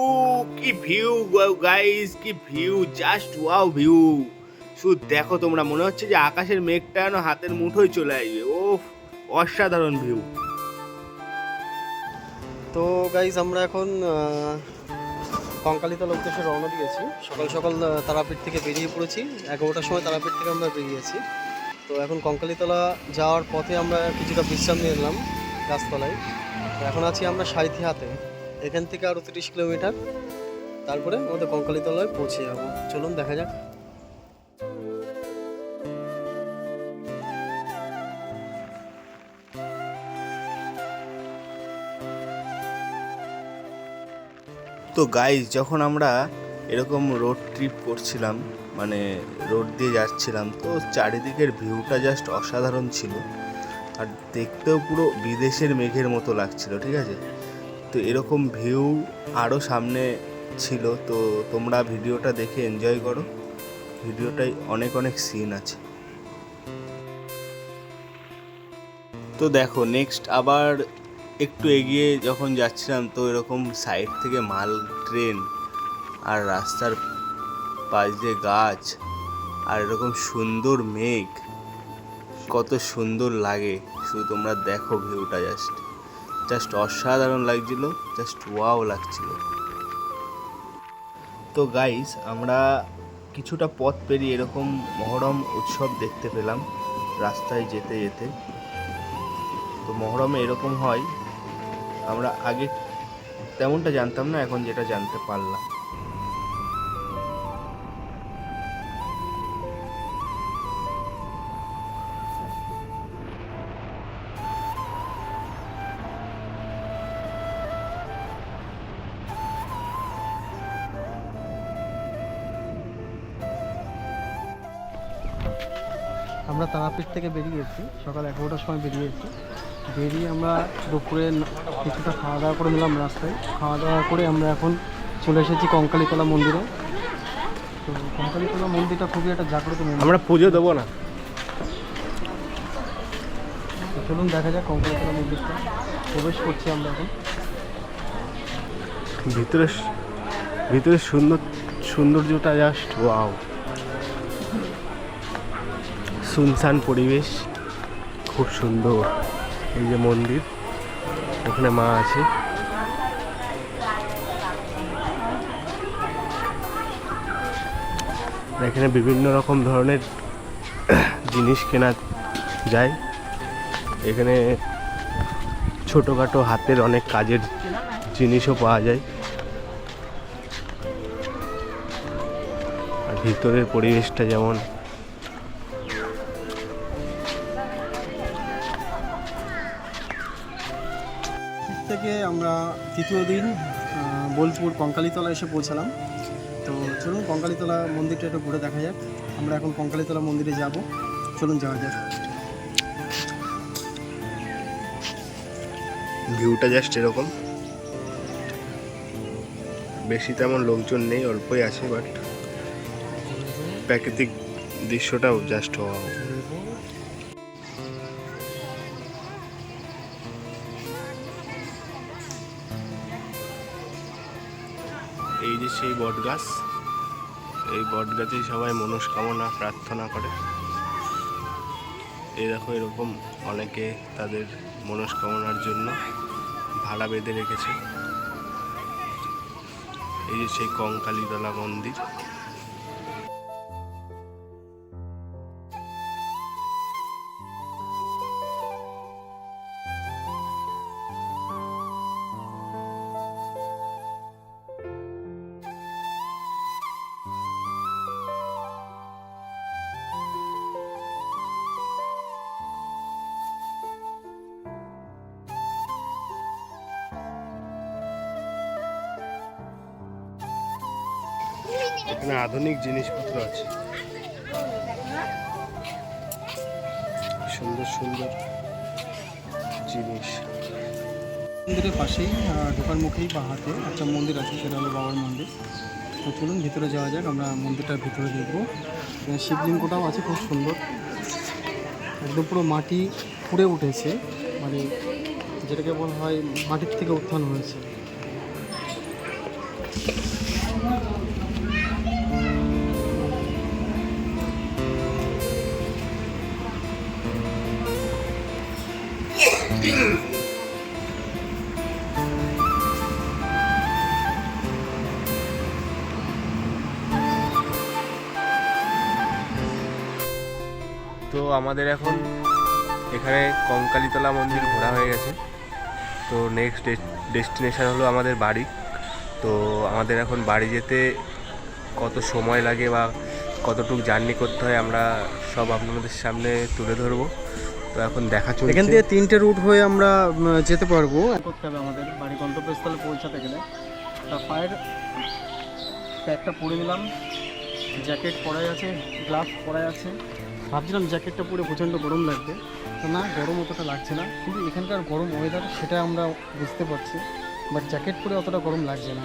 ও কি view guys কি view just wow view শুধু দেখো তোমরা, মনে হচ্ছে যে আকাশের মেঘটা যেন হাতের মুঠোয় চলে আসবে। ও অসাধারণ ভিউ তো গাইজ আমরা এখন কঙ্কালীতলা উদ্দেশ্যে রওনা দিয়েছি। সকাল সকাল তারাপীঠ থেকে বেরিয়ে পড়েছি। এগারোটার সময় তারাপীঠ থেকে আমরা বেরিয়েছি। তো এখন কঙ্কালিতলা যাওয়ার পথে আমরা কিছুটা বিশ্রাম নিয়ে নিলাম গাছতলায়। তো এখন আছি আমরা সাঁইথিয়াতে এখান থেকে আরও তিরিশ কিলোমিটার। তারপরে আমাদের কঙ্কালীতলায় পৌঁছে যাব। চলুন, দেখা যাক। তো গাইজ যখন আমরা এরকম রোড ট্রিপ করছিলাম মানে রোড দিয়ে যাচ্ছিলাম, তো চারিদিকের ভিউটা জাস্ট অসাধারণ ছিল। আর দেখতেও পুরো বিদেশের মেঘের মতো লাগছিল, ঠিক আছে? তো এরকম ভিউ আরও সামনে ছিল, তো তোমরা ভিডিওটা দেখে এনজয় করো। ভিডিওটাই অনেক অনেক সিন আছে। তো দেখো নেক্সট আবার একটু এগিয়ে যখন যাচ্ছিলাম, তো এরকম সাইড থেকে মাল ট্রেন আর রাস্তার পাশ দিয়ে গাছ আর এরকম সুন্দর মেঘ, কত সুন্দর লাগে। শুধু তোমরা দেখো ভিউটা জাস্ট জাস্ট অসাধারণ লাগছিল জাস্ট ওয়াও লাগছিল। তো গাইস আমরা কিছুটা পথ পেরিয়ে এরকম মহরম উৎসব দেখতে পেলাম, রাস্তায় যেতে যেতে। তো মহরমে এরকম হয়, আমরা আগে তেমনটা জানতাম না, এখন যেটা জানতে পারলাম। আমরা তারাপীঠ থেকে বেরিয়েছি সকাল এগারোটার সময় বেরিয়েছি। বেরিয়ে আমরা দুপুরে কিছুটা খাওয়া দাওয়া করে নিলাম রাস্তায়। খাওয়া দাওয়া করে আমরা এখন চলে এসেছি কঙ্কালীতলা মন্দিরে। তো কঙ্কালীতলা মন্দিরটা খুবই একটা জাগ্রত মন্দির। আমরা পুজো দেবো না। চলুন দেখা যাক কঙ্কালীতলা মন্দিরটা। প্রবেশ করছি আমরা এখন। ভিতরে ভিতরে সুন্দর সৌন্দর্যটা জাস্ট ওয়াও সুনসান পরিবেশ, খুব সুন্দর। এই যে মন্দির ওখানে মা আছে। এখানে বিভিন্ন রকম ধরনের জিনিস কেনা যায়। এখানে ছোটোখাটো হাতের অনেক কাজের জিনিসও পাওয়া যায়। আর ভিতরের পরিবেশটা যেমন আমরা তৃতীয় দিন বোলপুর কঙ্কালীতলা এসে পৌঁছালাম। তো চলুন কঙ্কালীতলা মন্দিরটা একটু ঘুরে দেখা যাক। আমরা এখন কঙ্কালীতলা মন্দিরে যাব। চলুন যাওয়া যাক। ভিউটা জাস্ট এরকম। বেশি তেমন লোকজন নেই, অল্পই আছে বাট প্রাকৃতিক দৃশ্যটাও জাস্ট যে সেই বট গাছ, এই বট গাছেই সবাই মনস্কামনা প্রার্থনা করে। এই দেখো, এরকম অনেকে তাদের মনস্কামনার জন্য ভাড়া বেঁধে রেখেছে। এই যে সেই কঙ্কালীতলা মন্দির। এখানে আধুনিক জিনিসপত্র আছে। সুন্দর সুন্দর জিনিস। মন্দিরের পাশেই ঢোকার মুখেই বা হাতে একটা মন্দির আছে, সেটা হলো বাবার মন্দির। তো চলুন, ভিতরে যাওয়া যাক, আমরা মন্দিরটার ভিতরে দেখব। শিবলিঙ্গটাও আছে, খুব সুন্দর। একদম পুরো মাটি ফুড়ে উঠেছে মানে যেটাকে বলা হয় মাটির থেকে উত্থান হয়েছে। আমাদের এখন এখানে কঙ্কালীতলা মন্দির ঘোরা হয়ে গেছে। তো নেক্সট ডেস্টিনেশন হলো আমাদের বাড়ি। তো আমাদের এখন বাড়ি যেতে কত সময় লাগে বা কতটুকু জার্নি করতে হয় আমরা সব আপনাদের সামনে তুলে ধরবো। তো এখন দেখা চলছে। এখান থেকে তিনটে রুট হয়ে আমরা যেতে পারব। করতে হবে আমাদের। বাড়ি গন্তব্যস্থলে পৌঁছাতে গেলে তা ফায়ার প্যাকটা পরে নিলাম। জ্যাকেট পরাই আছে গ্লাভস পরাই আছে। ভাবছিলাম জ্যাকেটটা পরে প্রচণ্ড গরম লাগবে। তো না, গরম অতটা লাগছে না। কিন্তু এখানকার গরম ওয়েদার সেটা আমরা বুঝতে পারছি। বাট জ্যাকেট পরে অতটা গরম লাগছে না।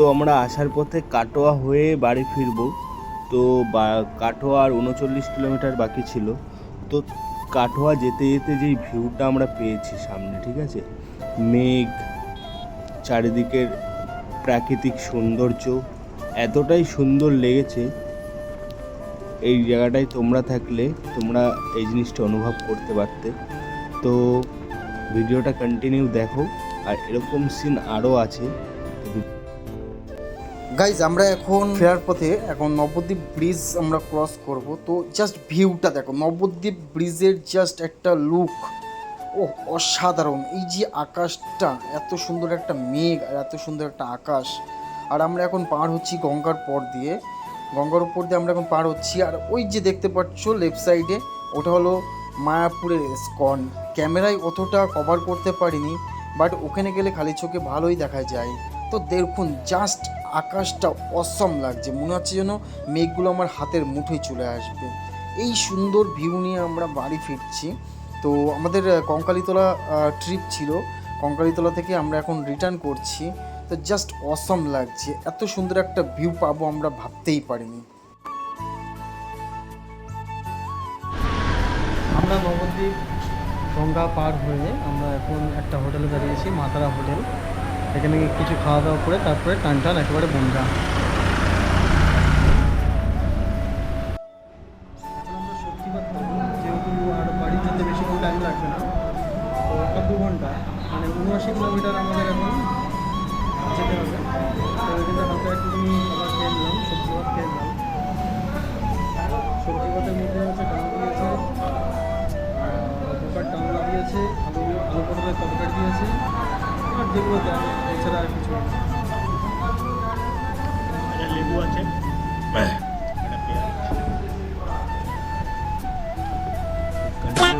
তো আমরা আসার পথে কাটোয়া হয়ে বাড়ি ফিরবো। তো কাটোয়া আর উনচল্লিশ কিলোমিটার বাকি ছিল। তো কাটোয়া যেতে যেতে যেই ভিউটা আমরা পেয়েছি সামনে, ঠিক আছে? মেঘ, চারিদিকের প্রাকৃতিক সৌন্দর্য, এতটাই সুন্দর লেগেছে। এই জায়গাটায় তোমরা থাকলে তোমরা এই জিনিসটা অনুভব করতে পারতে। তো ভিডিওটা কন্টিনিউ দেখো। আর এরকম সিন আরও আছে। গাইজ আমরা এখন ফেরার পথে এখন নবদ্বীপ ব্রিজ আমরা ক্রস করব। তো জাস্ট ভিউটা দেখো, নবদ্বীপ ব্রিজের জাস্ট একটা লুক ও অসাধারণ। এই যে আকাশটা, এত সুন্দর একটা মেঘ আর এত সুন্দর একটা আকাশ। আর আমরা এখন পার হচ্ছি গঙ্গার পর দিয়ে। গঙ্গার উপর দিয়ে আমরা এখন পার হচ্ছি। আর ওই যে দেখতে পাচ্ছ লেফট সাইডে ওটা হলো মায়াপুরের স্কন ক্যামেরায় অতটা কভার করতে পারিনি বাট ওখানে গেলে খালি চোখে ভালোই দেখা যায়। তো দেখুন জাস্ট আকাশটা অসম লাগছে। মনে হচ্ছে যেন মেঘগুলো আমার হাতের মুঠোয় চলে আসবে। এই সুন্দর ভিউ নিয়ে আমরা বাড়ি ফিরছি। তো আমাদের কঙ্কালীতলা ট্রিপ ছিল। কঙ্কালীতলা থেকে আমরা এখন রিটার্ন করছি। তো জাস্ট অসম লাগছে। এত সুন্দর একটা ভিউ পাবো আমরা ভাবতেই পারিনি। আমরা নবদ্বীপ গঙ্গা পার হয়ে আমরা এখন একটা হোটেলে দাঁড়িয়েছি, মাতারা হোটেল এখানে কিছু খাওয়া দাওয়া করে তারপরে টান টান একেবারে বনগা। যেগুলো দেয় এছাড়া আর কিছু লেবু আছে।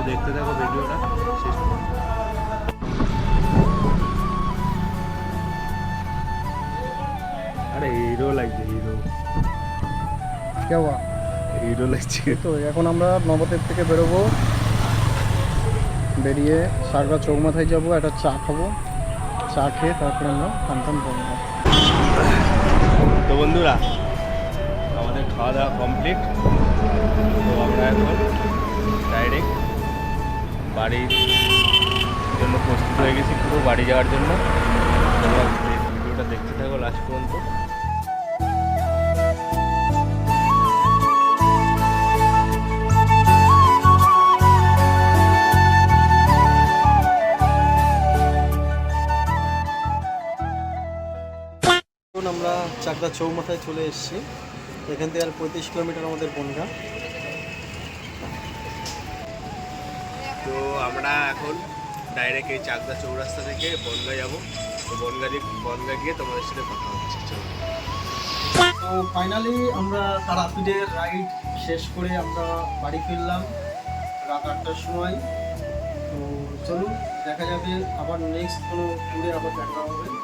দেখতে থাকো ভিডিওটা শেষ আরে হিরো লাগছে হিরো কে হওয়া হিরো লাগছে তো এখন আমরা নবদ্বীপ থেকে বেরোবো। বেরিয়ে সারগা চৌমাথায় যাব একটা চা খাব। চা খেয়ে তারপরে আমরা কান্তান করব তো বন্ধুরা, আমাদের খাওয়া দাওয়া কমপ্লিট তো আমরা এখন ডাইরেক্ট বাড়ির জন্য প্রস্তুত হয়ে গেছি, পুরো বাড়ি যাওয়ার জন্য। তোমরা ভিডিওটা দেখতে থাকো লাস্ট পর্যন্ত। আমরা চৌমাথায় চলে এসেছি। এখান থেকে আর পঁয়ত্রিশ কিলোমিটার আমাদের বনগা। তো আমরা এখন ডাইরেক্ট এই চাকদা চৌরাস্তা থেকে বনগা যাব। তো বনগা দিয়ে বনগা গিয়ে তোমাদের সাথে কথা হচ্ছে তো ফাইনালি আমরা তারাপীঠের রাইড শেষ করে আমরা বাড়ি ফিরলাম রাত আটটার সময়। তো চলুন দেখা যাবে আবার নেক্সট কোনো ট্যুরে আবার দেখা হবে।